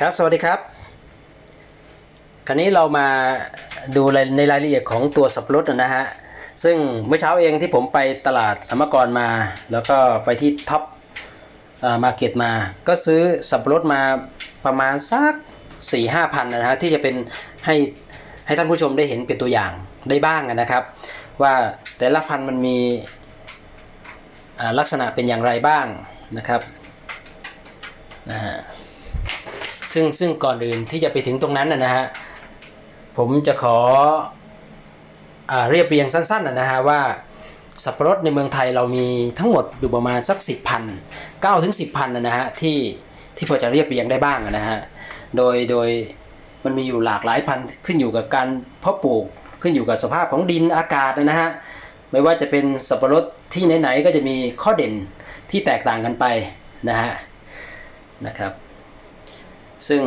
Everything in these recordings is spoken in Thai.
ครับ สวัสดีครับ คราวนี้เรามาดูในรายละเอียดของตัวสับปะรดนะฮะ ซึ่งเมื่อเช้าเองที่ผมไปตลาดสมกรมา แล้วก็ไปที่ท็อปมาเก็ตมา ก็ซื้อสับปะรดมาประมาณสัก4 5 พันนะฮะที่จะเป็นให้ให้ท่านผู้ชมได้เห็นเป็นตัวอย่างได้บ้างนะครับ ว่าแต่ละพันมันมีลักษณะเป็นอย่างไรบ้างนะครับนะฮะ ซึ่งซึ่งก่อนอื่นที่จะไปถึงตรงนั้นนะนะฮะผมจะขออเรียบเรียงสั้นๆนะนะฮะว่าสับปะรดในเมืองไทยเรามีทั้งหมดอยู่ประมาณสัก 10พันเก้าถึงสิบพันนะนะฮะที่ที่พอจะเรียบเรียงได้บ้างนะฮะโดยโดยมันมีอยู่หลากหลายพันขึ้นอยู่กับการเพาะปลูกขึ้นอยู่กับสภาพของดินอากาศนะฮะไม่ว่าจะเป็นสับปะรดที่ไหนๆก็จะมีข้อเด่นที่แตกต่างกันไปนะฮะนะครับ ซึ่ง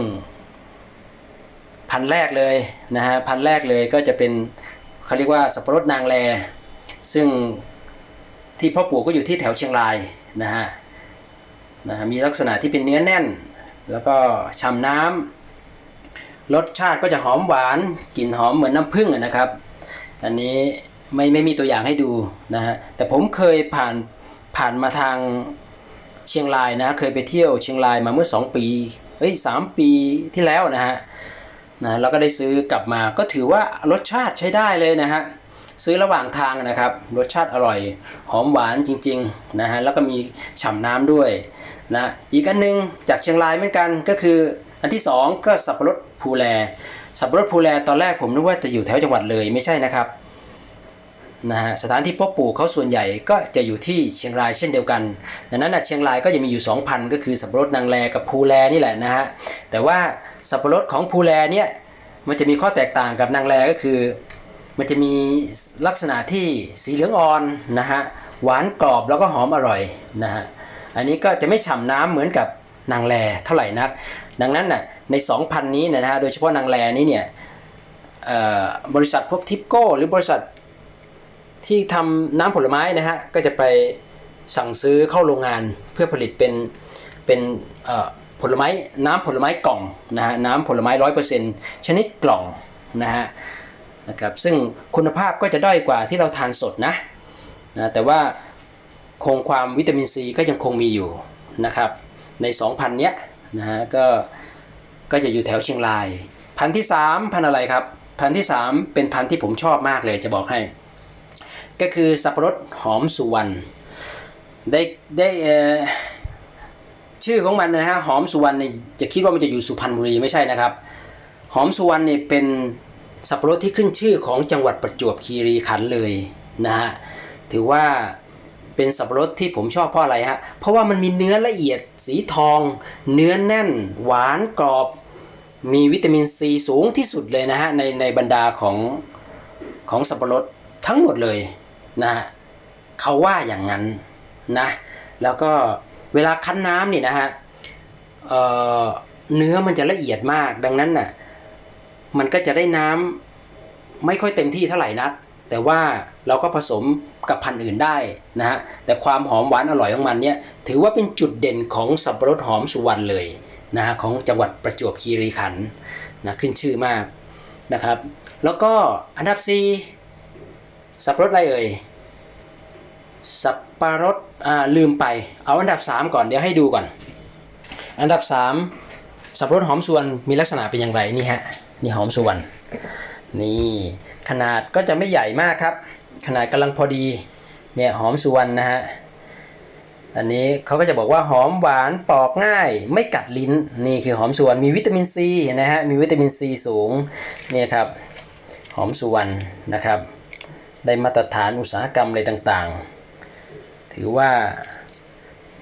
พันแรกเลยนะฮะพันแรกเลยก็จะเป็นเขาเรียกว่าสับปะรดนางแล ซึ่งที่พ่อปลูกก็อยู่ที่แถวเชียงรายนะฮะนะฮะมีลักษณะที่เป็นเนื้อแน่น แล้วก็ฉ่ำน้ำรสชาติก็จะหอมหวานกลิ่นหอมเหมือนน้ำผึ้งนะครับ อันนี้ไม่ไม่มีตัวอย่างให้ดูนะฮะแต่ผมเคยผ่านผ่านมาทางเชียงรายนะเคยไปเที่ยวเชียงรายมาเมื่อ 2 ปี เฮ้ยสปีที่แล้วนะฮะนะแล้วก็ได้ซื้อกลับมาก็ถือว่ารสชาติใช้ได้เลยนะฮะซื้อระหว่างทางนะครับ รสชาติอร่อย หอมหวานจริงๆนะฮะแล้วก็มีฉ่ำน้ำด้วยนะอีกอันหนึงจากเชียงรายเหมือนกันก็คือ อันที่ 2 ก็สับปะรดภูแล สับปะรดภูแลตอนแรกผมนึกว่าจะอยู่แถวจังหวัดเลยไม่ใช่นะครับ นะฮะสถานที่พาะปลูกเขาส่วนใหญ่ก็จะอยู่ที่เชียงรายเช่นเดียวกัน ดังนั้นนะเชียงรายก็จะมีอยู่ 2,000 ก็คือสับปะรดนางแลกับภูแลนี่แหละนะฮะแต่ว่าสับปะรดของภูแลเนี่ยมันจะมีข้อแตกต่างกับนางแลก็คือ มันจะมีลักษณะที่สีเหลืองอ่อนนะฮะหวานกรอบแล้วก็หอมอร่อยนะฮะอันนี้ก็จะไม่ฉ่ำน้ำเหมือนกับนางแลเท่าไหร่นัก ดังนั้นน่ะใน 2,000 นี้นะฮะโดยเฉพาะนางแลนี้เนี่ยบริษัทพวกทิปโก้หรือบริษัท ที่ทำน้ำผลไม้นะฮะก็จะไปสั่งซื้อเข้าโรงงานเพื่อผลิตเป็นเป็นผลไม้น้ำผลไม้กล่องนะฮะน้ำผลไม้ร้อยเปอร์เซ็นต์ชนิดกล่องนะฮะนะครับซึ่งคุณภาพก็จะด้อยกว่าที่เราทานสดนะนะแต่ว่าคงความวิตามินซีก็ยังคงมีอยู่นะครับใน 2,000 เนี้ยนะฮะก็ก็จะอยู่แถวเชียงราย พันที่ 3 พันอะไรครับ พันที่ 3 เป็นพันที่ผมชอบมากเลยจะบอกให้ ก็คือสับปะรดหอมสุวรรณได้ได้เอ่อชื่อของมันนะฮะหอมสุวรรณเนี่ยจะคิดว่ามันจะอยู่สุพรรณบุรีไม่ใช่นะครับ หอมสุวรรณเนี่ยเป็นสับปะรดที่ขึ้นชื่อของจังหวัดประจวบคีรีขันธ์เลยนะฮะถือว่าเป็นสับปะรดที่ผมชอบเพราะอะไรฮะ เพราะว่ามันมีเนื้อละเอียดสีทอง เนื้อแน่น หวานกรอบ มีวิตามินซีสูงที่สุดเลยนะฮะในในบรรดาของของสับปะรดทั้งหมดเลย นะฮะเขาว่าอย่างนั้นนะแล้วก็เวลาคั้นน้ำนี่นะฮะเเนื้อมันจะละเอียดมากดังนั้นน่ะมันก็จะได้น้ำไม่ค่อยเต็มที่เท่าไหร่นัก แต่ว่าเราก็ผสมกับพันธุ์อื่นได้นะฮะแต่ความหอมหวานอร่อยของมันเนี่ยถือว่าเป็นจุดเด่นของสับปะรดหอมสุวรรณเลยนะฮะของจังหวัดประจวบคีรีขันธ์นะขึ้นชื่อมากนะครับ แล้วก็อันดับ 4 สับปะรดอะไรเอ่ย สับปะรดอ่าลืมไป เอาอันดับ 3 ก่อนเดี๋ยวให้ดูก่อน อันดับ 3 สับปะรดหอมสวรรณมีลักษณะเป็นอย่างไรนี่ฮะนี่หอมสวรรณนี่ขนาดก็จะไม่ใหญ่มากครับ ขนาดกำลังพอดีเนี่ยหอมสวรรณนะฮะอันนี้เขาก็จะบอกว่าหอมหวานปอกง่าย ไม่กัดลิ้นนี่คือหอมสวรรณมีวิตามินซีนะฮะมีวิตามินซีสูงนี่ครับหอมสวรรณนะครับ ได้มาตรฐานอุตสาหกรรมอะไรต่างๆ ถือว่า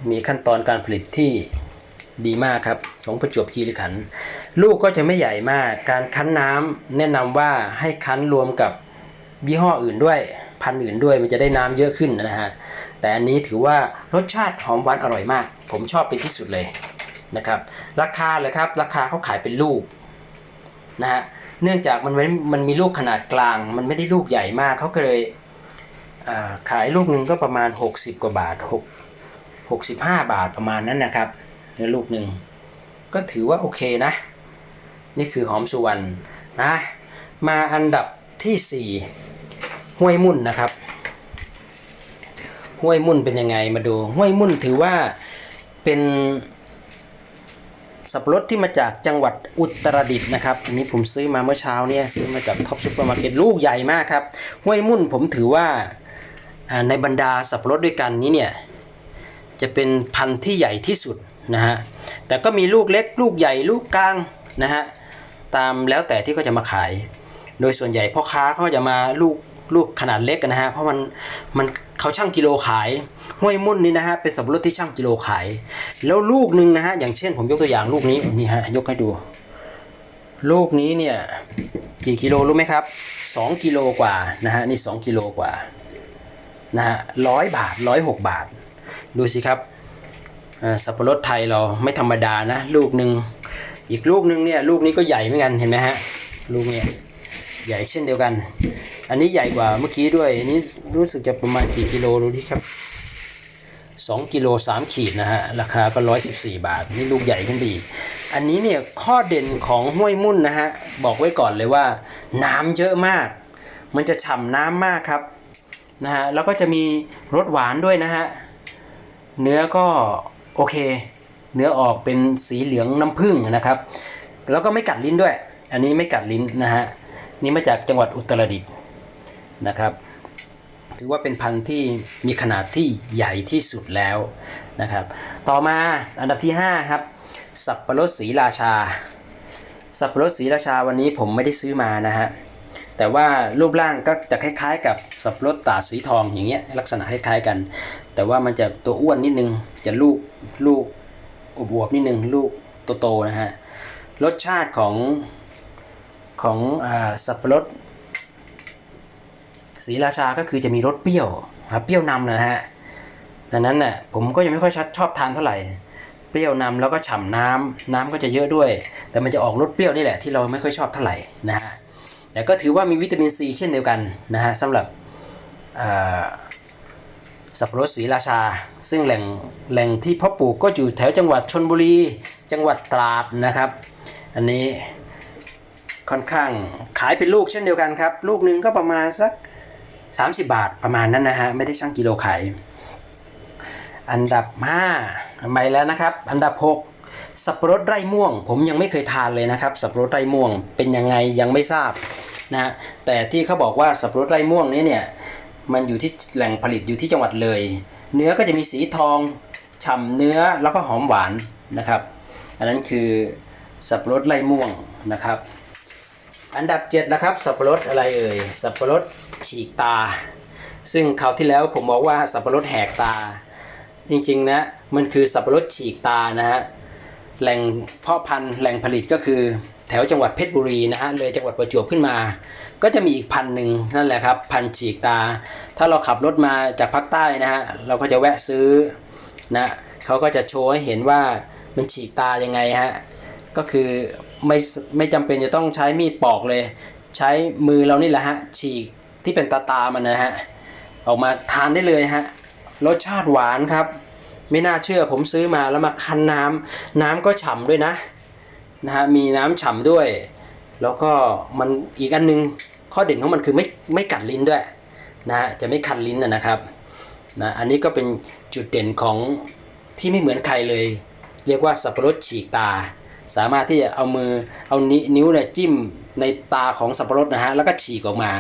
มีขั้นตอนการผลิตที่ดีมากครับ ของประจวบคีรีขัน ลูกก็จะไม่ใหญ่มาก การคั้นน้ำแนะนำว่าให้คั้นรวมกับยี่ห้ออื่นด้วย พันธุ์อื่นด้วยมันจะได้น้ำเยอะขึ้นนะฮะแต่อันนี้ถือว่ารสชาติหอมหวานอร่อยมาก ผมชอบเป็นที่สุดเลยนะครับ ราคาเลยครับ ราคาเขาขายเป็นลูกนะฮะเนื่องจากมันไม่มันมีลูกขนาดกลาง มันไม่ได้ลูกใหญ่มากเขาก็เลย ขายลูกหนึ่งก็ประมาณ 60 กว่าบาท6 65 บาทประมาณนั้นนะครับในลูกหนึ่งก็ถือว่าโอเคนะ นี่คือหอมสุวรรณนะมาอันดับที่สี่ห้วยมุ่นนะครับ ห้วยมุ่นเป็นยังไงมาดูห้วยมุ่นถือว่าเป็นสับปะรดที่มาจากจังหวัดอุตรดิตถ์นะครับอันนี้ผมซื้อมาเมื่อเช้าเนี่ยซื้อมาจากท็อปซูเปอร์มาร์เก็ตลูกใหญ่มากครับห้วยมุ่นผมถือว่า ในบรรดาสับปะรดด้วยกันนี้เนี่ยจะเป็นพันธุ์ที่ใหญ่ที่สุดนะฮะแต่ก็มีลูกเล็กลูกใหญ่ลูกกลางนะฮะตามแล้วแต่ที่เขาจะมาขาย โดยส่วนใหญ่พ่อค้าเขาจะมาลูกลูกขนาดเล็กกันนะฮะเพราะมันมันเขาช่างกิโลขายห้วยมุ่นนี่นะฮะเป็นสับปะรดที่ช่างกิโลขาย แล้วลูกหนึ่งนะฮะอย่างเช่นผมยกตัวอย่างลูกนี้นี่ฮะยกให้ดู ลูกนี้เนี่ยกี่กิโลรู้ไหมครับ 2 กิโลกว่านะฮะนี่ 2 กิโลกว่า นะฮะร้อยบาทร้อยหกบาท ดูสิครับสับปะรดไทยเราไม่ธรรมดานะ ลูกหนึ่งอีกลูกหนึ่งเนี่ยลูกนี้ก็ใหญ่เหมือนกันเห็นไหมฮะลูกเนี่ยใหญ่เช่นเดียวกัน อันนี้ใหญ่กว่าเมื่อกี้ด้วยอันนี้รู้สึกจะประมาณกี่กิโลดูที่ครับ2กิโล3ขีดนะฮะราคาก็ 114 บาท นี่ลูกใหญ่ขึ้นไปอีก อันนี้เนี่ยข้อเด่นของห้วยมุ่นนะฮะ บอกไว้ก่อนเลยว่า น้ำเยอะมาก มันจะฉ่ำน้ำมากครับ นะฮะแล้วก็จะมีรสหวานด้วยนะฮะเนื้อก็โอเค เนื้อออกเป็นสีเหลืองน้ำผึ้งนะครับ แล้วก็ไม่กัดลิ้นด้วย อันนี้ไม่กัดลิ้นนะฮะนี่มาจากจังหวัดอุตรดิตถ์นะครับ ถือว่าเป็นพันธุ์ที่มีขนาดที่ใหญ่ที่สุดแล้วนะครับ ต่อมาอันดับที่ 5 ครับ สับปะรดสีราชา สับปะรดสีราชาวันนี้ผมไม่ได้ซื้อมานะฮะ แต่ว่ารูปร่างก็จะคล้ายๆ กับสับปะรดตาสีทองอย่างเงี้ยลักษณะคล้ายๆกัน แต่ว่ามันจะตัวอ้วนนิดนึงจะลูกลูกอวบๆนิดนึงลูกโตๆนะฮะรสชาติของของอาสับปะรดสีราชาก็คือจะมีรสเปรี้ยวเปรี้ยวนำนะฮะดังนั้นน่ะผมก็ยังไม่ค่อยชอบชอบทานเท่าไหร่เปรี้ยวนำแล้วก็ฉ่ำน้ำน้ำก็จะเยอะด้วย แต่มันจะออกรสเปรี้ยวนี่แหละที่เราไม่ค่อยชอบเท่าไหร่นะฮะ แต่ก็ถือว่ามีวิตามินซีเช่นเดียวกันนะฮะสำหรับสับปะรดศรีราชา ซึ่งแหล่งแหล่งที่พาะปลูกก็อยู่แถวจังหวัดชนบุรี จังหวัดตราดนะครับ อันนี้ค่อนข้างขายเป็นลูกเช่นเดียวกันครับ ลูกหนึ่งก็ประมาณสัก 30 บาทประมาณนั้นนะฮะไม่ได้ช่างกิโลขายอันดับ5ไปแล้วนะครับ อันดับ 6 สับปะรดไร่ม่วง ผมยังไม่เคยทานเลยนะครับ สับปะรดไร่ม่วงเป็นยังไงยังไม่ทราบ นะฮะแต่ที่เขาบอกว่าสับปะรดไร่ม่วงนี้เนี่ยมันอยู่ที่แหล่งผลิตอยู่ที่จังหวัดเลย เนื้อก็จะมีสีทองฉ่ำเนื้อแล้วก็หอมหวานนะครับ อันนั้นคือสับปะรดไร่ม่วงนะครับ อันดับ7แล้วครับสับปะรดอะไรเอ่ยสับปะรดฉีกตา ซึ่งคราวที่แล้วผมบอกว่าสับปะรดแหกตา จริงๆนะมันคือสับปะรดฉีกตานะฮะแหล่งเพาะพันธุ์แหล่งผลิตก็คือ แถวจังหวัดเพชรบุรีนะฮะเลยจังหวัดประจวบขึ้นมา ก็จะมีอีกพันหนึ่งนั่นแหละครับพันฉีกตา ถ้าเราขับรถมาจากภาคใต้นะฮะเราก็จะแวะซื้อนะเขาก็จะโชว์ให้เห็นว่ามันฉีกตายังไงฮะก็คือไม่ไม่จำเป็นจะต้องใช้มีดปอกเลย ใช้มือเรานี่แหละฮะฉีกที่เป็นตาตามันนะฮะออกมาทานได้เลยฮะรสชาติหวานครับ ไม่น่าเชื่อผมซื้อมาแล้วมาคั้นน้ำน้ำก็ฉ่ำด้วยนะ นะฮะมีน้ำฉ่ำด้วย แล้วก็มันอีกอันหนึงข้อเด่นของมันคือไม่ไม่กัดลิ้นด้วยนะฮะจะไม่คันลิ้นนะครับนะอันนี้ก็เป็นจุดเด่นของที่ไม่เหมือนใครเลย เรียกว่าสับปะรดฉีกตา สามารถที่จะเอามือเอานินิ้วเนี่ยจิ้มในตาของสับปะรดนะฮะแล้วก็ฉีกออกมา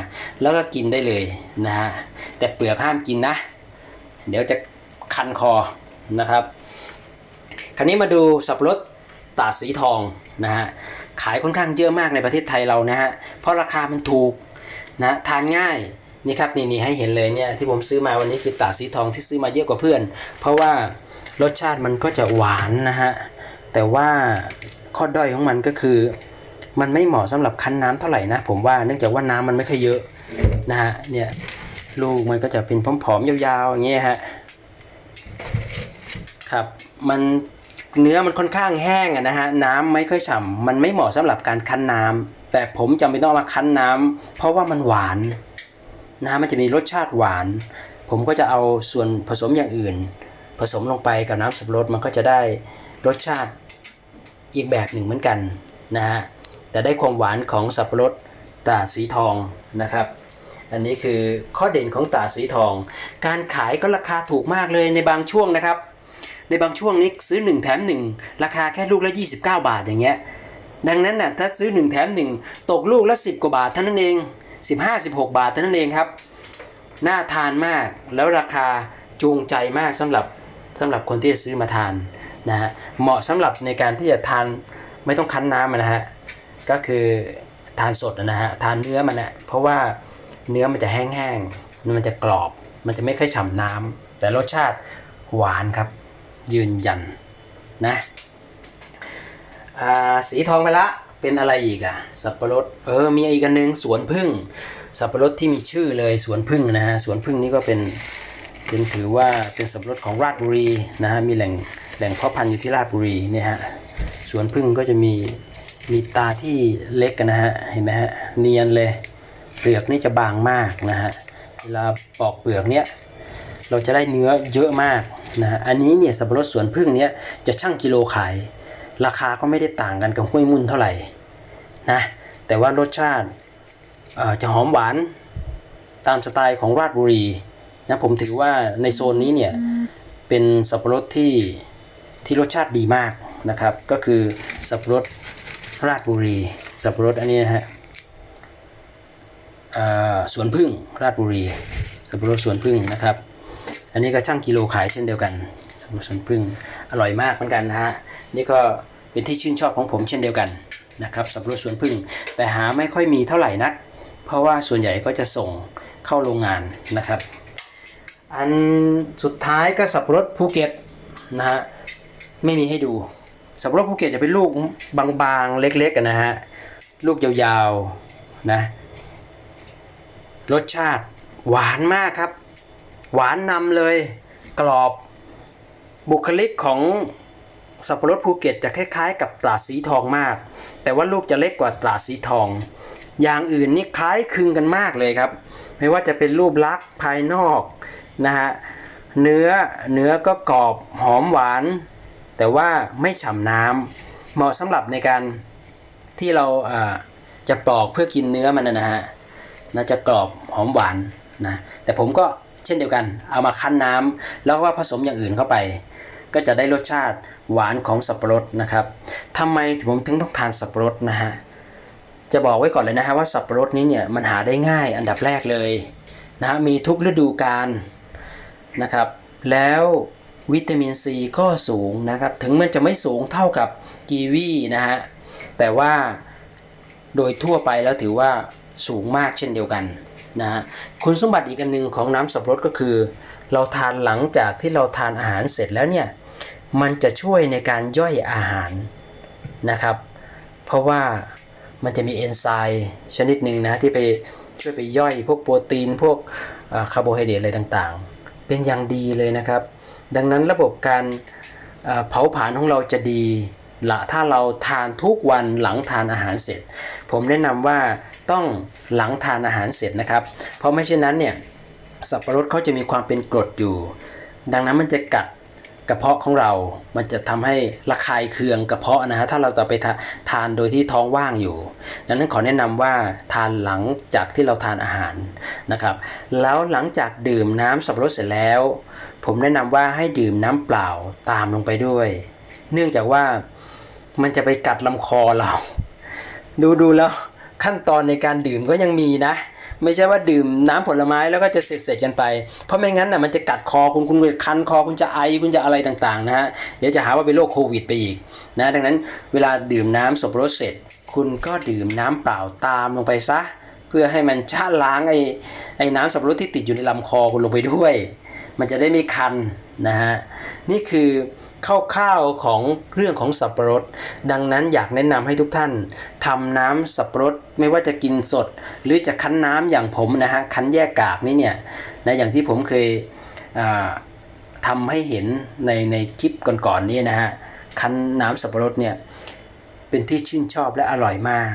แล้วก็กินได้เลยนะฮะแต่เปลือกห้ามกินนะ เดี๋ยวจะคันคอนะครับ คราวนี้มาดูสับปะรด ตาสีทองนะฮะขายค่อนข้างเยอะมากในประเทศไทยเรานะฮะเพราะราคามันถูกนะทานง่ายนี่ครับนี่นี่ให้เห็นเลยเนี่ยที่ผมซื้อมาวันนี้คือตาสีทองที่ซื้อมาเยอะกว่าเพื่อน เพราะว่ารสชาติมันก็จะหวานนะฮะแต่ว่าข้อด้อยของมันก็คือ มันไม่เหมาะสำหรับคั้นน้ำเท่าไหร่นะผมว่าเนื่องจากว่าน้ำมันไม่ค่อยเยอะนะฮะเนี่ยลูกมันก็จะเป็นผอมๆยาวๆอย่างเงี้ยฮะครับมัน เนื้อมันค่อนข้างแห้งนะฮะน้ำไม่ค่อยฉ่ำมันไม่เหมาะสำหรับการคั้นน้ำแต่ผมจำเป็นต้องมาคั้นน้ำเพราะว่ามันหวาน น้ำมันจะมีรสชาติหวาน ผมก็จะเอาส่วนผสมอย่างอื่น ผสมลงไปกับน้ำสับปะรดมันก็จะได้รสชาติอีกแบบหนึ่งเหมือนกันนะฮะแต่ได้ความหวานของสับปะรดตาสีทองนะครับ อันนี้คือข้อเด่นของตาสีทอง การขายก็ราคาถูกมากเลยในบางช่วงนะครับ ในบางช่วงนี้ซื้อ 1 แถม 1 ราคาแค่ลูกละ 29 บาทอย่างเงี้ยดังนั้นน่ะถ้าซื้อ 1 แถม 1 ตกลูกละ 10 กว่าบาทเท่านั้นเอง 15-16 บาทเท่านั้นเองครับ น่าทานมากแล้วราคาจูงใจมากสำหรับสำหรับคนที่จะซื้อมาทานนะฮะเหมาะสำหรับในการที่จะทานไม่ต้องคั้นน้ำนะฮะก็คือทานสดนะฮะทานเนื้อมันนะเพราะว่าเนื้อมันจะแห้งๆมันจะกรอบ มันจะไม่ค่อยฉ่ำน้ำแต่รสชาติหวานครับ ยืนยันนะสีทองไปละเป็นอะไรอีกอะสับปะรดเออมีอีกอันหนึงสวนพึ่ง สับปะรดที่มีชื่อเลยสวนพึ่งนะฮะสวนพึ่งนี่ก็เป็นเป็นถือว่าเป็นสับปะรดของราชบุรีนะฮะมีแหล่งแหล่งเพาะพันธุ์อยู่ที่ราชบุรีเนี่ยฮะสวนพึ่งก็จะมีมีตาที่เล็กกันนะฮะเห็นไหมฮะเนียนเลยเปลือกนี่จะบางมากนะฮะเวลาปอกเปลือกเนี้ยเราจะได้เนื้อเยอะมาก นะอันนี้เนี่ยสับปะรดสวนพึ่งเนี้ยจะชั่งกิโลขาย ราคาก็ไม่ได้ต่างกันกับห้วยมุ่นเท่าไหร่นะแต่ว่ารสชาติจะหอมหวานตามสไตล์ของราชบุรีนะผมถือว่าในโซนนี้เนี่ยเป็นสับปะรดที่ที่รสชาติดีมากนะครับ ก็คือสับปะรดราชบุรี สับปะรดอันนี้นะฮะสวนพึ่งราชบุรี สับปะรดสวนพึ่งนะครับ อันนี้ก็ช่างกิโลขายเช่นเดียวกันสับปะรดสวนพึ่งอร่อยมากเหมือนกันนะฮะนี่ก็เป็นที่ชื่นชอบของผมเช่นเดียวกันนะครับสับปะรดสวนพึ่งแต่หาไม่ค่อยมีเท่าไหร่นัก เพราะว่าส่วนใหญ่ก็จะส่งเข้าโรงงานนะครับ อันสุดท้ายก็สับปะรดภูเก็ตนะฮะไม่มีให้ดูสับปะรดภูเก็ตจะเป็นลูกบางๆเล็กๆกันนะฮะลูกยาวๆนะรสชาติหวานมากครับ หวานนำเลยกรอบบุคลิกของสับปะรดภูเก็ตจะคล้ายๆ กับตราสีทองมาก แต่ว่าลูกจะเล็กกว่าตราสีทอง อย่างอื่นนี่คล้ายคลึงกันมากเลยครับ ไม่ว่าจะเป็นรูปลักษณ์ภายนอกนะฮะเนื้อเนื้อก็กรอบหอมหวาน แต่ว่าไม่ฉ่ำน้ำเหมาะสำหรับในการที่เราจะปอกเพื่อกินเนื้อมันนะฮะน่าจะกรอบหอมหวานนะแต่ผมก็ เช่นเดียวกัน เอามาคั้นน้ำแล้วก็ผสมอย่างอื่นเข้าไป ก็จะได้รสชาติหวานของสับปะรดนะครับทำไมผมถึงต้องทานสับปะรดนะฮะจะบอกไว้ก่อนเลยนะฮะว่าสับปะรดนี้เนี่ยมันหาได้ง่ายอันดับแรกเลยนะฮะมีทุกฤดูกาลนะครับแล้ววิตามินซีก็สูงนะครับ ถึงมันจะไม่สูงเท่ากับกีวีนะฮะ แต่ว่าโดยทั่วไปแล้วถือว่าสูงมากเช่นเดียวกัน นะฮะคุณสมบัติอีกอันหนึ่งของน้ำสับปะรดก็คือ เราทานหลังจากที่เราทานอาหารเสร็จแล้วเนี่ยมันจะช่วยในการย่อยอาหารนะครับ เพราะว่ามันจะมีเอนไซม์ชนิดหนึ่งนะที่ไปช่วยไปย่อยพวกโปรตีนพวกคาร์โบไฮเดรตอะไรต่างๆ เป็นอย่างดีเลยนะครับ ดังนั้นระบบการเผาผลาญของเราจะดีละถ้าเราทานทุกวันหลังทานอาหารเสร็จ ผมแนะนำว่า ต้องหลังทานอาหารเสร็จนะครับ เพราะไม่เช่นนั้นเนี่ยสับปะรดเขาจะมีความเป็นกรดอยู่ ดังนั้นมันจะกัดกระเพาะของเรา มันจะทำให้ระคายเคืองกระเพาะนะฮะ ถ้าเราต่อไปทาทานโดยที่ท้องว่างอยู่ ดังนั้นขอแนะนำว่าทานหลังจากที่เราทานอาหารนะครับ แล้วหลังจากดื่มน้ำสับปะรดเสร็จแล้ว ผมแนะนำว่าให้ดื่มน้ำเปล่าตามลงไปด้วย เนื่องจากว่ามันจะไปกัดลำคอเรา ดูดูแล้ว ขั้นตอนในการดื่มก็ยังมีนะ ไม่ใช่ว่าดื่มน้ำผลไม้แล้วก็จะเสร็จเสร็จกันไป เพราะไม่งั้นน่ะมันจะกัดคอคุณคุณจะคันคอคุณจะไอคุณจะอะไรต่างๆนะฮะเดี๋ยวจะหาว่าเป็นโรคโควิดไปอีกนะดังนั้นเวลาดื่มน้ำสับปะรดเสร็จ คุณก็ดื่มน้ำเปล่าตามลงไปซะ เพื่อให้มันชะล้างไอ้ไอ้น้ำสับปะรดที่ติดอยู่ในลำคอคุณลงไปด้วย มันจะได้ไม่คันนะฮะนี่คือ คร่าวๆของเรื่องของสับปะรด ดังนั้นอยากแนะนำให้ทุกท่านทำน้ำสับปะรดไม่ว่าจะกินสด หรือจะคั้นน้ำอย่างผมนะฮะคั้นแยกกากนี่เนี่ยนะอย่างที่ผมเคยอ่าทำให้เห็นในในคลิปก่อนๆนี้นะฮะคั้นน้ำสับปะรดเนี่ยเป็นที่ชื่นชอบและอร่อยมาก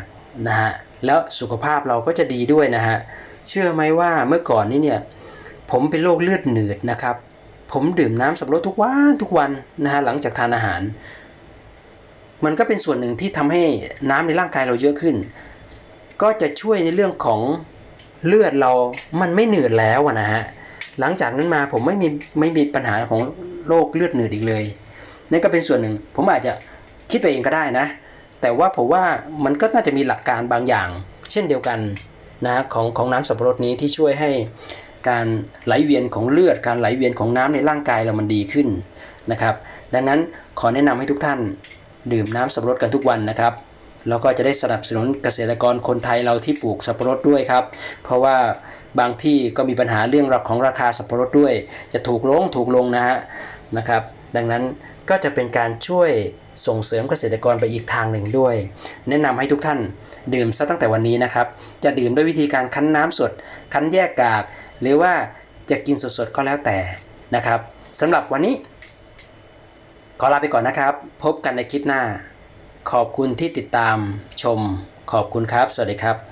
นะฮะแล้วสุขภาพเราก็จะดีด้วยนะฮะเชื่อไหมว่าเมื่อก่อนนี้เนี่ยผมเป็นโรคเลือดหนืดนะครับ ผมดื่มน้ำสับปะรดทุกวันทุกวันนะฮะหลังจากทานอาหาร มันก็เป็นส่วนหนึ่งที่ทำให้น้ำในร่างกายเราเยอะขึ้น ก็จะช่วยในเรื่องของเลือดเรามันไม่เหนืดแล้วอะนะฮะหลังจากนั้นมาผมไม่มีไม่มีปัญหาของโรคเลือดเหนืดอีกเลยนั่นก็เป็นส่วนหนึ่ง ผมอาจจะคิดไปเองก็ได้นะ แต่ว่าผมว่ามันก็น่าจะมีหลักการบางอย่าง เช่นเดียวกันนะของของน้ำสับปะรดนี้ที่ช่วยให้ การไหลเวียนของเลือด การไหลเวียนของน้ำในร่างกายเรามันดีขึ้นนะครับ ดังนั้นขอแนะนำให้ทุกท่านดื่มน้ำสับปะรดกันทุกวันนะครับแล้วก็จะได้สนับสนุนเกษตรกรคนไทยเราที่ปลูกสับปะรดด้วยครับ เพราะว่าบางที่ก็มีปัญหาเรื่องของราคาสับปะรดด้วย จะถูกลงถูกลงนะฮะนะครับ ดังนั้นก็จะเป็นการช่วยส่งเสริมเกษตรกรไปอีกทางหนึ่งด้วย แนะนำให้ทุกท่านดื่มซะตั้งแต่วันนี้นะครับ จะดื่มด้วยวิธีการคั้นน้ำสด คั้นแยกกาก หรือว่าจะกินสดๆก็แล้วแต่นะครับสำหรับวันนี้ ขอลาไปก่อนนะครับ พบกันในคลิปหน้า ขอบคุณที่ติดตามชม ขอบคุณครับ สวัสดีครับ